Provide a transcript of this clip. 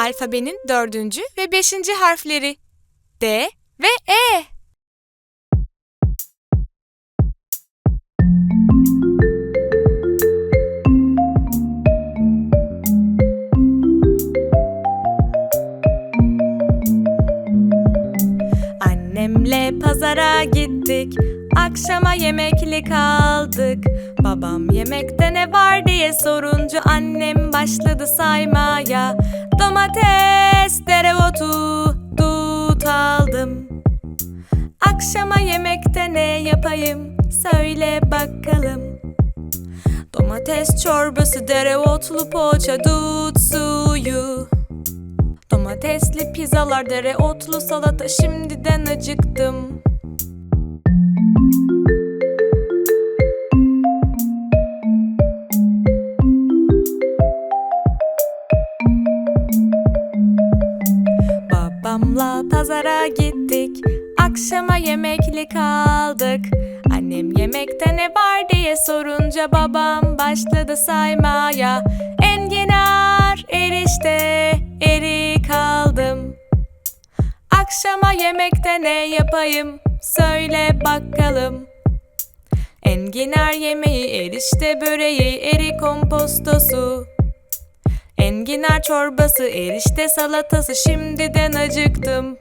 Alfabenin dördüncü ve beşinci harfleri D ve E. Annemle pazara gittik. Akşama yemekli kaldık. Babam yemekte ne var diye sorunca annem başladı saymaya. Domates, dereotu, dut aldım. Akşama yemekte ne yapayım? Söyle bakalım. Domates çorbası, dereotlu poğaça, dut suyu. Domatesli pizzalar, dereotlu salata şimdiden acıktım. Babamla pazara gittik. Akşama yemekli kaldık. Annem yemekte ne var diye sorunca babam başladı saymaya. Akşama yemekte ne yapayım? Söyle bakalım. Enginar yemeği, erişte böreği, erik kompostosu. Enginar çorbası, erişte salatası şimdiden acıktım.